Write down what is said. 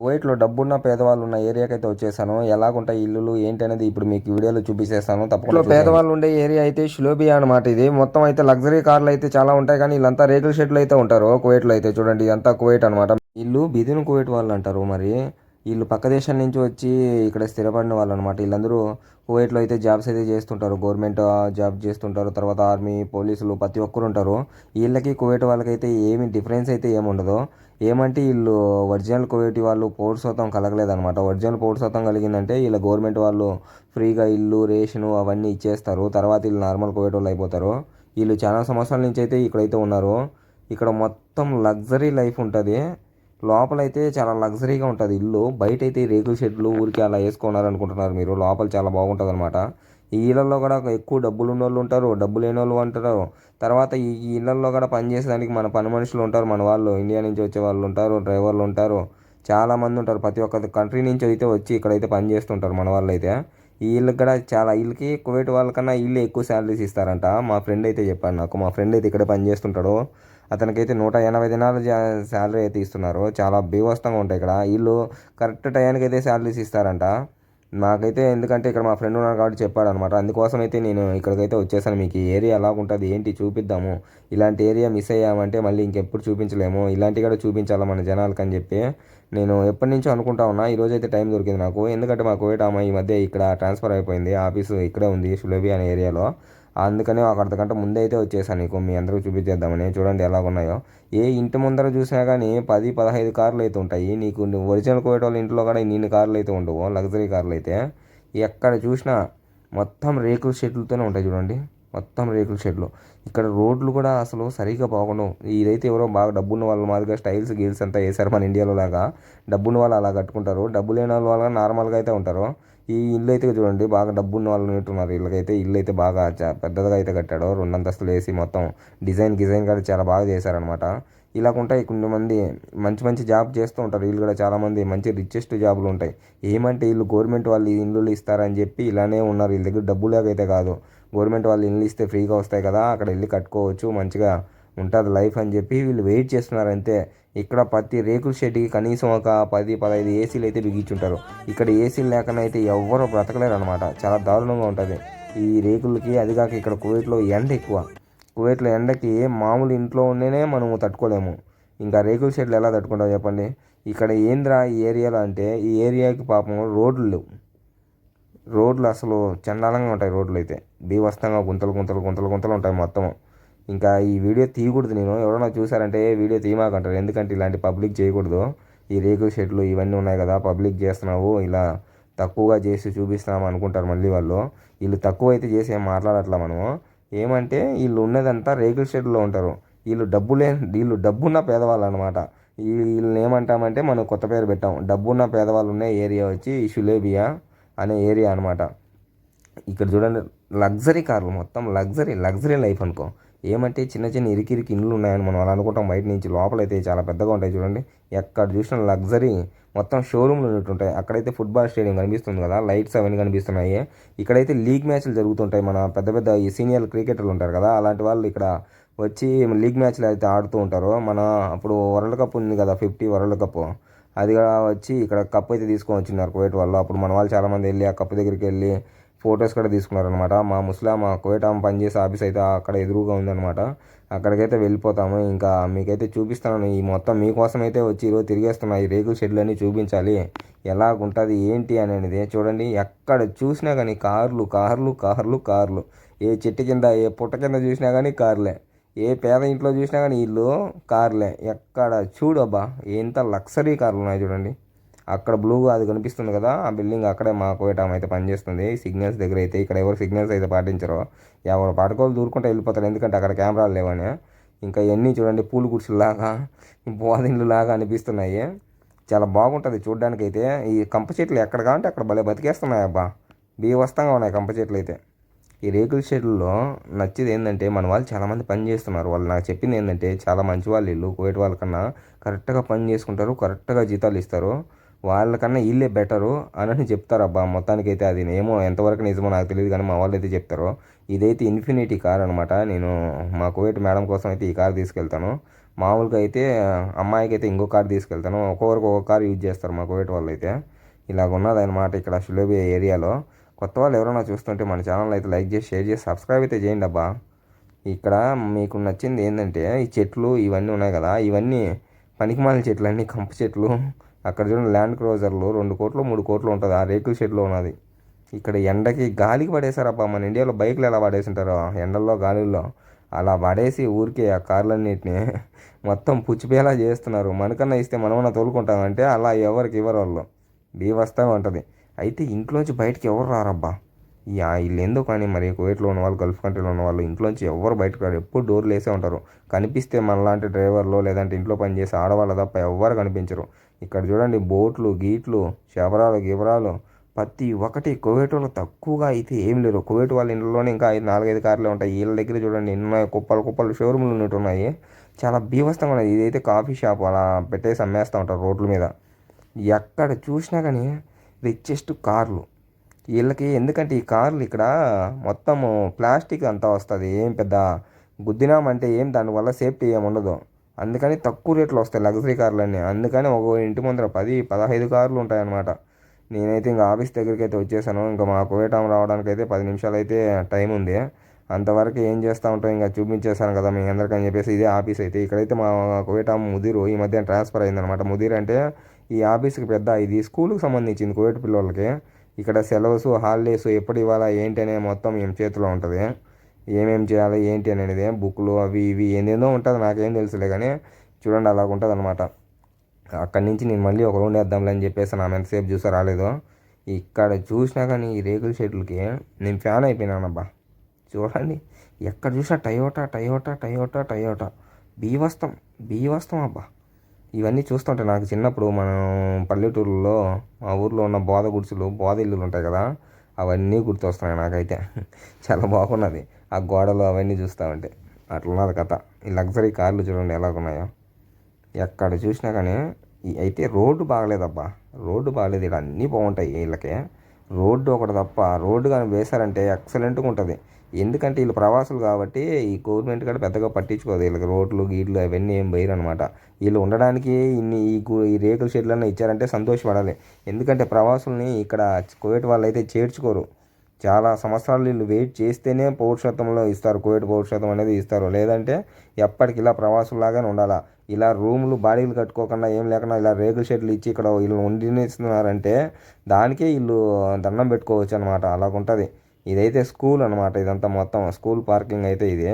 కువైట్లో డబ్బున్న పేదవాళ్ళు ఉన్న ఏరియాకి అయితే వచ్చేసాను. ఎలాగుంటాయి ఇల్లులు ఏంటి అనేది ఇప్పుడు మీకు వీడియోలో చూపించేస్తాను తప్పకుండా పేదవాళ్ళు ఉండే ఏరియా అయితే షులోబియా అనమాట ఇది. మొత్తం అయితే లగ్జరీ కార్లు అయితే చాలా ఉంటాయి కానీ వీళ్ళంతా రేకుల షెడ్లు అయితే ఉంటారు. కువైట్లో అయితే చూడండి ఇదంతా కువైట్ అనమాట ఇల్లు బిదిన్ కువైట్ వాళ్ళు అంటారు మరి. వీళ్ళు పక్క దేశం నుంచి వచ్చి ఇక్కడ స్థిరపడిన వాళ్ళు అనమాట వీళ్ళందరూ కువైట్లో అయితే జాబ్స్ అయితే చేస్తుంటారు. గవర్నమెంట్ జాబ్ చేస్తుంటారు. తర్వాత ఆర్మీ పోలీసులు ప్రతి ఒక్కరు ఉంటారు. వీళ్ళకి కువైట్ వాళ్ళకైతే ఏమి డిఫరెన్స్ అయితే ఏముండదు ఏమంటే వీళ్ళు ఒరిజినల్ కువైట్ వాళ్ళు పౌరసత్వం కలగలేదన్నమాట. ఒరిజినల్ పౌరసత్వం కలిగిందంటే వీళ్ళ గవర్నమెంట్ వాళ్ళు ఫ్రీగా ఇల్లు రేషను అవన్నీ ఇచ్చేస్తారు. తర్వాత వీళ్ళు నార్మల్ కువైట్ వాళ్ళు అయిపోతారు. వీళ్ళు చాలా సంవత్సరాల నుంచి అయితే ఇక్కడైతే ఉన్నారు. ఇక్కడ మొత్తం లగ్జరీ లైఫ్ ఉంటుంది. లోపలైతే చాలా లగ్జరీగా ఉంటుంది ఇల్లు. బయట అయితే రేకుల షెడ్లు ఊరికి అలా వేసుకున్నారు అనుకుంటున్నారు మీరు. లోపల చాలా బాగుంటుంది అనమాట ఈ ఇళ్ళల్లో కూడా ఎక్కువ డబ్బులు ఉన్న వాళ్ళు ఉంటారు డబ్బు లేని వాళ్ళు ఉంటారు తర్వాత ఈ ఇళ్ళల్లో కూడా పనిచేసేదానికి మన పని మనుషులు ఉంటారు మన వాళ్ళు. ఇండియా నుంచి వచ్చే వాళ్ళు ఉంటారు డ్రైవర్లు ఉంటారు. చాలామంది ఉంటారు. ప్రతి ఒక్క కంట్రీ నుంచి అయితే వచ్చి ఇక్కడైతే పని చేస్తుంటారు మన వాళ్ళు అయితే ఈ ఇళ్ళకి కూడా చాలా వీళ్ళకి కువైట్ వాళ్ళకన్నా ఇల్లు ఎక్కువ శాలరీస్ ఇస్తారంట. మా ఫ్రెండ్ అయితే చెప్పాడు నాకు. మా ఫ్రెండ్ అయితే ఇక్కడే పని చేస్తుంటాడు. అతనికైతే నూట ఎనభై దినాలు శాలరీ అయితే ఇస్తున్నారు. చాలా బీభత్సంగా ఉంటాయి ఇక్కడ. వీళ్ళు కరెక్ట్ టైంకి అయితే శాలరీస్ ఇస్తారంట. నాకైతే ఎందుకంటే ఇక్కడ మా ఫ్రెండ్ ఉన్నాడు కాబట్టి చెప్పాడు అనమాట అందుకోసం అయితే నేను ఇక్కడికైతే వచ్చేసాను. మీకు ఈ ఏరియా ఎలా ఉంటుంది ఏంటి చూపిద్దాము. ఇలాంటి ఏరియా మిస్ అయ్యామంటే మళ్ళీ ఇంకెప్పుడు చూపించలేము. ఇలాంటివి కూడా చూపించాలి మన జనాలకు అని చెప్పి నేను ఎప్పటి నుంచో అనుకుంటా ఉన్నా. ఈరోజు అయితే టైం దొరికింది నాకు. ఎందుకంటే మా కోవిడ్ ఆమె ఈ మధ్య ఇక్కడ ట్రాన్స్ఫర్ అయిపోయింది. ఆఫీసు ఇక్కడే ఉంది సులభి అనే ఏరియాలో. అందుకని ఒక అర్ధగంట ముందే అయితే వచ్చేసాను నీకు మీ అందరికీ చూపించేద్దామని. చూడండి ఎలా ఉన్నాయో ఏ ఇంటి ముందర చూసినా కానీ పది పదహైదు కార్లు అయితే ఉంటాయి. నీకు ఒరిజినల్ కోవిడ్ వాళ్ళ ఇంట్లో కూడా ఇన్ని కార్లు అయితే ఉండవు లగ్జరీ కార్లు అయితే. ఎక్కడ చూసినా మొత్తం రేకుల షెడ్లతోనే ఉంటాయి చూడండి. మొత్తం రేకుల షెడ్లు. ఇక్కడ రోడ్లు కూడా అసలు సరిగ్గా బాగుండవు. ఇదైతే ఎవరో బాగా డబ్బున్న వాళ్ళ మాదిరిగా స్టైల్స్ గీల్స్ అంతా వేసారు మన ఇండియాలో లాగా. డబ్బున్న వాళ్ళు అలా కట్టుకుంటారు. డబ్బు లేని వాళ్ళు నార్మల్గా అయితే ఉంటారు. ఈ ఇల్లు అయితే చూడండి బాగా డబ్బు ఉన్న వాళ్ళు ఉన్నట్టున్నారు వీళ్ళకైతే ఇల్లు అయితే బాగా పెద్దగా అయితే కట్టాడు. రెండు అంతస్తులు వేసి మొత్తం డిజైన్ డిజైన్ కూడా చాలా బాగా చేశారనమాట ఇలాగుంటాయి కొంతమంది మంచి మంచి జాబ్ చేస్తూ ఉంటారు. వీళ్ళు కూడా చాలామంది మంచి రిచెస్ట్ జాబులు ఉంటాయి. ఏమంటే వీళ్ళు గవర్నమెంట్ వాళ్ళు ఇల్లు ఇస్తారని చెప్పి ఇలానే ఉన్నారు. వీళ్ళ దగ్గర డబ్బు లేకైతే కాదు. గవర్నమెంట్ వాళ్ళు ఇల్లు ఇస్తే ఫ్రీగా వస్తాయి కదా అక్కడ వెళ్ళి కట్టుకోవచ్చు మంచిగా ఉంటుంది లైఫ్ అని చెప్పి వీళ్ళు వెయిట్ చేస్తున్నారు అంతే ఇక్కడ ప్రతి రేకుల షెడ్కి కనీసం ఒక పది పదహైదు ఏసీలు అయితే బిగించుంటారు. ఇక్కడ ఏసీలు లేకుండా అయితే ఎవ్వరూ బ్రతకలేరు అనమాట చాలా దారుణంగా ఉంటుంది. ఈ రేకులకి అది కాక ఇక్కడ కువైట్లో ఎండ ఎక్కువ. కువైట్లో ఎండకి మామూలు ఇంట్లో ఉండేనే మనము తట్టుకోలేము. ఇంకా రేకుల షెడ్లు ఎలా తట్టుకుంటావు చెప్పండి? ఇక్కడ ఏంద్రా ఈ ఏరియాలో అంటే ఈ ఏరియాకి పాపం రోడ్లు లేవు. రోడ్లు అసలు చండాలంగా ఉంటాయి రోడ్లు అయితే. బీవస్తంగా గుంతలు గుంతలు గుంతలు గుంతలు ఉంటాయి మొత్తం ఇంకా ఈ వీడియో తీయకూడదు నేను. ఎవరైనా చూసారంటే వీడియో తీయమాకంటారు. ఎందుకంటే ఇలాంటి పబ్లిక్ చేయకూడదు. ఈ రేకుల షెడ్లు ఇవన్నీ ఉన్నాయి కదా పబ్లిక్ చేస్తున్నావు ఇలా తక్కువగా చేసి చూపిస్తున్నాము అనుకుంటారు మళ్ళీ వాళ్ళు. వీళ్ళు తక్కువ అయితే చేసి ఏం మాట్లాడట్లా మనము? ఏమంటే వీళ్ళు ఉన్నదంతా రేకుల షెడ్లో ఉంటారు. వీళ్ళు డబ్బులే వీళ్ళు డబ్బున్న పేదవాళ్ళు అనమాట వీళ్ళని ఏమంటామంటే మనం కొత్త పేరు పెట్టాం. డబ్బున్న పేదవాళ్ళు ఉన్న ఏరియా వచ్చి షులేబియా అనే ఏరియా అనమాట ఇక్కడ చూడండి లగ్జరీ కార్లు మొత్తం లగ్జరీ లగ్జరీ లైఫ్ అనుకో. ఏమంటే చిన్న చిన్న ఇరికిరికి ఇండ్లు ఉన్నాయని మనం అలా అనుకుంటాం బయట నుంచి. లోపలైతే చాలా పెద్దగా ఉంటాయి చూడండి. ఎక్కడ చూసిన లగ్జరీ మొత్తం షోరూమ్లు ఉన్నట్టుంటాయి అక్కడైతే ఫుట్బాల్ స్టేడియం కనిపిస్తుంది కదా. లైట్స్ అవన్నీ కనిపిస్తున్నాయి. ఇక్కడైతే లీగ్ మ్యాచ్లు జరుగుతుంటాయి. మన పెద్ద పెద్ద ఈ సీనియర్ క్రికెటర్లు ఉంటారు కదా. అలాంటి వాళ్ళు ఇక్కడ వచ్చి లీగ్ మ్యాచ్లు అయితే ఆడుతూ ఉంటారు. మన అప్పుడు వరల్డ్ కప్ ఉంది కదా ఫిఫ్టీ వరల్డ్ కప్. అది వచ్చి ఇక్కడ కప్ అయితే తీసుకొని వచ్చినారు కువైట్ వాళ్ళు. అప్పుడు మన వాళ్ళు చాలామంది వెళ్ళి ఆ కప్ దగ్గరికి వెళ్ళి ఫొటోస్ కూడా తీసుకున్నారనమాట మా ముస్లాం మా కోయట పనిచేసే ఆఫీస్ అయితే అక్కడ ఎదురుగా ఉందనమాట అక్కడికైతే వెళ్ళిపోతాము. ఇంకా మీకైతే చూపిస్తాను. ఈ మొత్తం మీకోసం అయితే వచ్చి ఈరోజు తిరిగేస్తున్నా ఈ రేకుల షెడ్లన్నీ చూపించాలి. ఎలాగుంటుంది ఏంటి అనేది చూడండి. ఎక్కడ చూసినా కానీ కార్లు కార్లు కార్లు కార్లు. ఏ చెట్టు కింద ఏ పుట్ట కింద చూసినా కానీ కార్లే. ఏ పేద ఇంట్లో చూసినా కానీ ఇల్లు కార్లే. ఎక్కడ చూడబ్బా ఎంత లక్సరీ కార్లు ఉన్నాయి చూడండి. అక్కడ బ్లూగా అది కనిపిస్తుంది కదా ఆ బిల్డింగ్ అక్కడే మా కోయటాం అయితే పనిచేస్తుంది సిగ్నల్స్ దగ్గర అయితే ఇక్కడ ఎవరు సిగ్నల్స్ అయితే పాటించరో ఎవరు పాటకోలు దూరుకుంటే వెళ్ళిపోతారు. ఎందుకంటే అక్కడ కెమెరాలు లేవని. ఇంకా ఇవన్నీ చూడండి పూలు గుడిసెలాగా బోధిండ్లు లాగా అనిపిస్తున్నాయి. చాలా బాగుంటుంది చూడడానికి అయితే ఈ కంప చెట్లు ఎక్కడ కావాలంటే అక్కడ భలే బతికేస్తున్నాయి అబ్బా. బీవస్తంగా ఉన్నాయి కంప చెట్లు అయితే. ఈ రేకుల షెడ్లలో నచ్చేది ఏంటంటే మన వాళ్ళు చాలామంది పని చేస్తున్నారు. వాళ్ళు నాకు చెప్పింది ఏంటంటే చాలా మంచి వాళ్ళు ఇల్లు కోయట వాళ్ళకన్నా కరెక్ట్గా పని చేసుకుంటారు కరెక్ట్గా జీతాలు ఇస్తారు. వాళ్ళకన్నా వీళ్ళే బెటరు అని చెప్తారు అబ్బా మొత్తానికైతే అది ఏమో ఎంతవరకు నిజమో నాకు తెలియదు కానీ మా వాళ్ళు అయితే చెప్తారు. ఇదైతే ఇన్ఫినిటీ కార్ అనమాట నేను మా కోవిట్ మేడం కోసం అయితే ఈ కార్ తీసుకెళ్తాను. మామూలుగా అయితే అమ్మాయికి అయితే ఇంకో కార్ తీసుకెళ్తాను. ఒక్కొక్కరికి ఒక్కొక్క కార్ యూజ్ చేస్తారు మా కోవిట్ వాళ్ళు అయితే ఇలాగ ఉన్నదన్నమాట ఇక్కడ షులోబియా ఏరియాలో. కొత్త వాళ్ళు ఎవరైనా చూస్తుంటే మన ఛానల్ అయితే లైక్ చేసి షేర్ చేసి సబ్స్క్రైబ్ అయితే చేయండి అబ్బా. ఇక్కడ మీకు నచ్చింది ఏంటంటే ఈ చెట్లు ఇవన్నీ ఉన్నాయి కదా ఇవన్నీ పనికిమాలిన చెట్లు అన్నీ కంప చెట్లు అక్కడ చూడండి ల్యాండ్ క్రోజర్లు రెండు కోట్లు మూడు కోట్లు ఉంటుంది. ఆ రేకుల షెడ్లో ఉన్నది. ఇక్కడ ఎండకి గాలికి పడేశారబ్బా. మన ఇండియాలో బైక్లు ఎలా పడేసింటారో. ఎండల్లో గాలిలో అలా పడేసి ఊరికే ఆ కార్లన్నిటిని మొత్తం పుచ్చిపోయేలా చేస్తున్నారు. మనకన్నా ఇస్తే మనమన్నా తోలుకుంటామంటే అలా ఎవరికి ఇవ్వరు వాళ్ళు బీవస్తా ఉంటుంది. అయితే ఇంట్లోంచి బయటికి ఎవరు రారబ్బా? ఈ ఇల్లు ఎందుకు కానీ మరి కువైట్లో ఉన్న వాళ్ళు గల్ఫ్ కంట్రీలో ఉన్న వాళ్ళు ఇంట్లోంచి ఎవరు బయటకు రారు. ఎప్పుడు డోర్లు వేసే ఉంటారు. కనిపిస్తే మనలాంటి డ్రైవర్లు లేదంటే ఇంట్లో పనిచేసే ఆడవాళ్ళ తప్ప ఎవ్వరు కనిపించరు. ఇక్కడ చూడండి బోట్లు గీట్లు శబరాలు గిబరాలు. ప్రతి ఒక్కటి కువేటలో వాళ్ళు తక్కువగా అయితే ఏం లేరు కువైట్ వాళ్ళ ఇంట్లోనే ఇంకా ఐదు నాలుగైదు కార్లు ఉంటాయి. వీళ్ళ దగ్గర చూడండి ఎన్నో కుప్పలు కుప్పలు షోరూమ్లు ఉన్నట్టున్నాయి చాలా బీభస్తంగా ఉన్నది. ఇదైతే కాఫీ షాప్ అలా పెట్టేసి అమ్మేస్తూ ఉంటారు రోడ్ల మీద. ఎక్కడ చూసినా కానీ రిచెస్ట్ కార్లు. వీళ్ళకి ఎందుకంటే ఈ కార్లు ఇక్కడ మొత్తము ప్లాస్టిక్ అంతా వస్తుంది. ఏం పెద్ద గుద్దినామంటే ఏం దానివల్ల సేఫ్టీ ఏమి ఉండదు. అందుకని తక్కువ రేట్లో వస్తాయి లగ్జరీ కార్లు అన్నీ అందుకని ఒక ఇంటి ముందర పది పదహైదు కార్లు ఉంటాయన్నమాట. నేనైతే ఇంకా ఆఫీస్ దగ్గరికి అయితే వచ్చేసాను. ఇంకా మా కువేటాం రావడానికి అయితే పది నిమిషాలు అయితే టైం ఉంది. అంతవరకు ఏం చేస్తూ ఉంటాం ఇంకా చూపించేశాను కదా మీ అందరికని చెప్పేసి ఇదే ఆఫీస్ అయితే. ఇక్కడైతే మా కువేటాం ముదిరు. ఈ మధ్య ట్రాన్స్ఫర్ అయిందనమాట ముదిర్ అంటే ఈ ఆఫీస్కి పెద్ద ఇది స్కూల్కి సంబంధించింది కువేట్ పిల్లలకి. ఇక్కడ సెలవుస్ హాలిడేస్ ఎప్పుడు ఇవ్వాలా ఏంటి అనేది మొత్తం ఏం చేతిలో ఉంటుంది. ఏమేమి చేయాలి ఏంటి అనేది బుక్లు అవి ఇవి ఏందేందో ఉంటుంది నాకేం తెలుసులే కానీ చూడండి అలాగ ఉంటుంది అనమాట అక్కడి నుంచి నేను మళ్ళీ ఒక రౌండ్ వేద్దాంలే అని చెప్పేసి నా ఎంతసేపు చూసా రాలేదు. ఇక్కడ చూసినా కానీ ఈ రేకుల షెడ్లకి నేను ఫ్యాన్ అయిపోయినానబ్బా చూడండి ఎక్కడ చూసినా టయోటా టయోటా టయోటా టయోటా. బీవస్తం బీవస్తం అబ్బా. ఇవన్నీ చూస్తుంటే నాకు చిన్నప్పుడు మనం పల్లెటూరులో మా ఊర్లో ఉన్న బోధ గుడిసెలు బోధ ఇల్లులు ఉంటాయి కదా అవన్నీ గుర్తొస్తున్నాయి నాకైతే. చాలా బాగున్నది. ఆ గోడలు అవన్నీ చూస్తూ ఉంటే అట్లున్నది కథ. ఈ లగ్జరీ కార్లు చూడండి ఎలాగున్నాయో ఎక్కడ చూసినా కానీ అయితే రోడ్డు బాగలేదబ్బా. రోడ్డు బాగలేదు. ఇక్కడ అన్నీ బాగుంటాయి వీళ్ళకి రోడ్డు ఒకటి తప్ప రోడ్డు కానీ వేశారంటే ఎక్సలెంట్గా ఉంటుంది. ఎందుకంటే వీళ్ళు ప్రవాసులు కాబట్టి ఈ గవర్నమెంట్ కూడా పెద్దగా పట్టించుకోదు. వీళ్ళకి రోడ్లు గీట్లు అవన్నీ ఏం వేయరు అనమాట వీళ్ళు ఉండడానికి ఇన్ని ఈ ఈ రేకుల షెడ్లన్నీ ఇచ్చారంటే సంతోషపడాలి. ఎందుకంటే ప్రవాసుల్ని ఇక్కడ కోవిడ్ వాళ్ళు అయితే చేర్చుకోరు. చాలా సంవత్సరాలు వీళ్ళు వెయిట్ చేస్తేనే పౌరుషత్వంలో ఇస్తారు కోవిడ్ పౌరుషత్వం అనేది ఇస్తారు. లేదంటే ఎప్పటికి ఇలా ప్రవాసులాగానే ఉండాలా? ఇలా రూములు బాడీలు కట్టుకోకుండా ఏం లేకుండా ఇలా రేకుల షెడ్లు ఇచ్చి ఇక్కడ వీళ్ళు ఉండిస్తున్నారంటే దానికే వీళ్ళు దండం పెట్టుకోవచ్చు అనమాట అలాగుంటుంది. ఇదైతే స్కూల్ అనమాట ఇదంతా మొత్తం. స్కూల్ పార్కింగ్ అయితే ఇది.